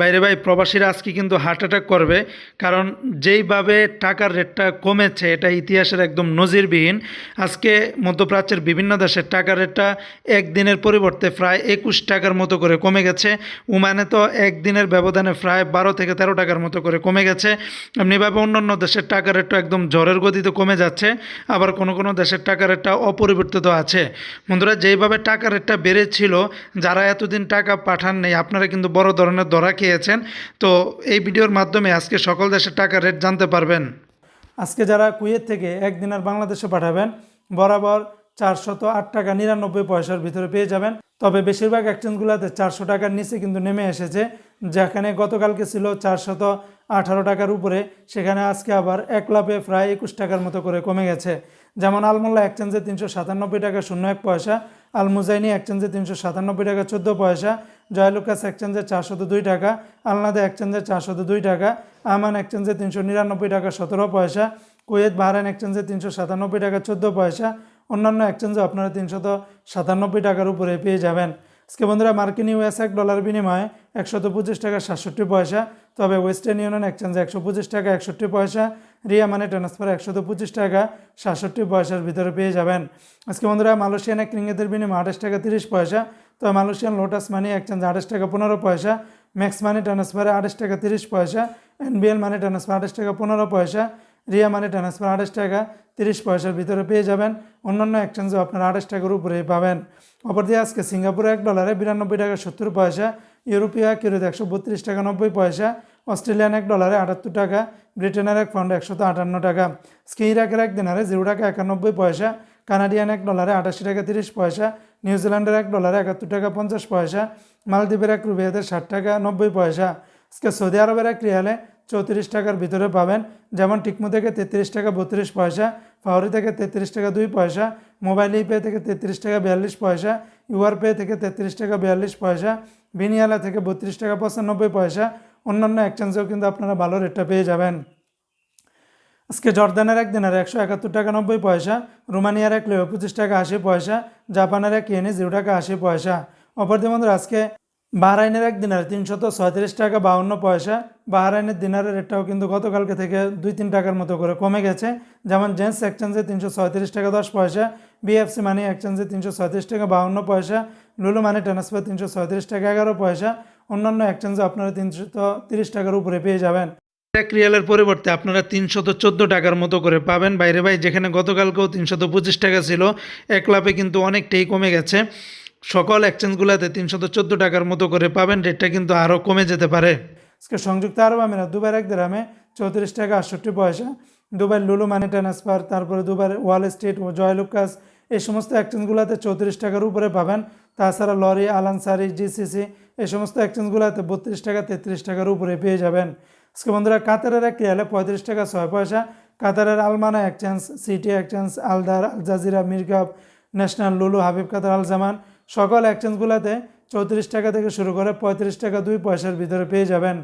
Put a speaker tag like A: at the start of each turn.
A: বাইরে ভাই, প্রবাসীরা আজকে কিন্তু হার্ট অ্যাটাক করবে, কারণ যেইভাবে টাকার রেটটা কমেছে, এটা ইতিহাসের একদম নজিরবিহীন। আজকে মধ্যপ্রাচ্যের বিভিন্ন দেশের টাকার রেটটা একদিনের পরিবর্তে প্রায় একুশ টাকার মতো করে কমে গেছে। ওমানে তো একদিনের ব্যবধানে প্রায় বারো থেকে তেরো টাকার মতো করে কমে গেছে। এমনিভাবে অন্য অন্য দেশের টাকার রেটটা একদম ঝড়ের গতিতে কমে যাচ্ছে, আবার কোনো কোনো দেশের টাকার রেটটা অপরিবর্তিত আছে। বন্ধুরা, যেইভাবে টাকার রেটটা বেড়েছিল, যারা এতদিন টাকা পাঠান নেই আপনারা কিন্তু বড় ধরনের ধরা খেয়েছেন তো এই ভিডিওর মাধ্যমে আজকে সকল দেশের টাকার রেট জানতে পারবেন।
B: আজকে যারা কুয়েত থেকে একদিনের বাংলাদেশে পাঠাবেন, বরাবর চারশত আট টাকা নিরানব্বই পয়সার ভিতরে পেয়ে যাবেন। তবে বেশিরভাগ এক্সচেঞ্জগুলোতে চারশো টাকার নিচে কিন্তু নেমে এসেছে, যেখানে গতকালকে ছিল চারশত আঠারো টাকার উপরে, সেখানে আজকে আবার এক লাভে প্রায় একুশ টাকার মতো করে কমে গেছে। যেমন আলমোল্লা এক্সচেঞ্জে তিনশো সাতানব্বই টাকা শূন্য এক পয়সা আল মুজাইনি এক্সচেঞ্জে তিনশো সাতানব্বই টাকা চোদ্দ পয়সা জয়লুকাস এক্সচেঞ্জে চারশত দুই টাকা, আলনাদা এক্সচেঞ্জে চারশত দুই টাকা, আমান এক্সচেঞ্জে তিনশো নিরানব্বই টাকা সতেরো পয়সা, কুয়েত বাহরাইন এক্সচেঞ্জে তিনশো সাতানব্বই টাকা চোদ্দ পয়সা, অন্যান্য এক্সচেঞ্জে আপনারা তিনশত সাতানব্বই টাকার উপরে পেয়ে যাবেন। আজকে বন্ধুরা, মার্কিন ইউএস এক ডলার বিনিময়ে একশত পঁচিশ টাকা সাতষট্টি পয়সা, তবে ওয়েস্টার্ন ইউনিয়ন এক্সচেঞ্জে একশো পঁচিশ টাকা একষট্টি পয়সা, রিয়া মানে ট্রান্সফার একশত পঁচিশ টাকা সাতষট্টি পয়সার ভিতরে পেয়ে যাবেন। আজকে বন্ধুরা, মালয়েশিয়ান এক রিঙ্গিতের বিনিময়ে আঠাশ টাকা তিরিশ পয়সা তবে মালয়েশিয়ান লোটাস মানি এক্সচেঞ্জে আঠাশ টাকা পনেরো পয়সা ম্যাক্স মানি ট্রান্সফারে আঠাশ টাকা তিরিশ পয়সা এনবিএল মানি ট্রান্সফার আঠাশ টাকা পনেরো পয়সা রিয়া মানি ট্রান্সফার আঠাশ টাকা তিরিশ পয়সার ভিতরে পেয়ে যাবেন। অন্যান্য এক্সচেঞ্জে আপনারা আঠাশ টাকার উপরে পাবেন। অপরদিকে আজকে সিঙ্গাপুরে এক ডলারে বিরানব্বই টাকা সত্তর পয়সা, ইউরোপীয় এক একশো বত্রিশ টাকা নব্বই পয়সা, অস্ট্রেলিয়ান এক ডলারে আটাত্তর টাকা, ব্রিটেনের এক পাউন্ডে একশত আটান্ন টাকা। স্কি ইরাকের এক দিনারে জিরো টাকা একানব্বই পয়সা কানাডিয়ান এক ডলারে আটাশি টাকা তিরিশ পয়সা নিউজিল্যান্ডের এক ডলারে একাত্তর টাকা পঞ্চাশ পয়সা, মালদ্বীপের এক রুবিয়াতে ষাট টাকা নব্বই পয়সা। আজকে সৌদি আরবের এক রিয়ালে চৌত্রিশ টাকার ভিতরে পাবেন, যেমন টিকমু থেকে তেত্রিশ টাকা বত্রিশ পয়সা ফাউরি থেকে তেত্রিশ টাকা দুই পয়সা, মোবাইল পে থেকে তেত্রিশ টাকা বিয়াল্লিশ পয়সা, ইউআর পে থেকে তেত্রিশ টাকা বিয়াল্লিশ পয়সা, বিনিয়ালা থেকে বত্রিশ টাকা পঁচানব্বই পয়সা, অন্যান্য এক্সচেঞ্জেও কিন্তু আপনারা ভালো রেটটা পেয়ে যাবেন। আজকে জর্দানের এক দিনের একশো একাত্তর টাকা নব্বই পয়সা, রোমানিয়ার এক লেও পঁচিশ টাকা আশি পয়সা, জাপানের এক ইয়েনে জিরো টাকা আশি পয়সা। অপরদি বন্ধুরা, আজকে বাহরাইনের এক দিনারে তিনশত ছয়ত্রিশ টাকা বাউন্ন পয়সা। বাহরাইনের দিনারের রেটটাও কিন্তু গতকালকে থেকে দুই তিন টাকার মতো করে কমে গেছে। যেমন জেন্টস এক্সচেঞ্জে তিনশো ছয়ত্রিশ টাকা দশ পয়সা বিএফসি মানি এক্সচেঞ্জে তিনশো ছয়ত্রিশ টাকা বাউন্ন পয়সা লুলু মানি ট্রান্সফার তিনশো ছয়ত্রিশ টাকা এগারো পয়সা। অন্যান্য এক্সচেঞ্জে আপনারা তিনশো তিরিশ টাকার উপরে পেয়ে যাবেন।
A: এক রিয়ালের পরিবর্তে আপনারা তিনশত চোদ্দ টাকার মতো করে পাবেন। বাইরে ভাই, যেখানে গতকালকেও তিনশত পঁচিশ টাকা ছিল, এক লাভে কিন্তু অনেকটাই কমে গেছে। সকল এক্সচেঞ্জগুলোতে তিনশত চোদ্দ টাকার মতো করে পাবেন রেটটা কিন্তু আরও কমে যেতে পারে।
B: আজকে সংযুক্ত আরব আমিরাত দুবার এক গ্রামে চৌত্রিশ টাকা আটষট্টি পয়সা দুবার লুলু মানি ট্রান্সফার, তারপরে দুবার ওয়াল স্ট্রিট ও জয়লুকাস এই সমস্ত এক্সচেঞ্জগুলোতে চৌত্রিশ টাকার উপরে পাবেন। তাছাড়া লরি, আলানসারি, জিসিসি, এই সমস্ত এক্সচেঞ্জগুলোতে বত্রিশ টাকা তেত্রিশ টাকার উপরে পেয়ে যাবেন। আজকে বন্ধুরা কাতারের এক রিয়ালে পঁয়ত্রিশ টাকা ছয় পয়সা, কাতারের Al Mana exchange city exchange Aldar Al Jazeera Mirqab national Lulu Habib Qatar আল জামান সকল এক্সচেঞ্জগুলোতে চৌত্রিশ টাকা থেকে শুরু করে পঁয়ত্রিশ টাকা দুই পয়সার ভিতরে পেয়ে যাবেন।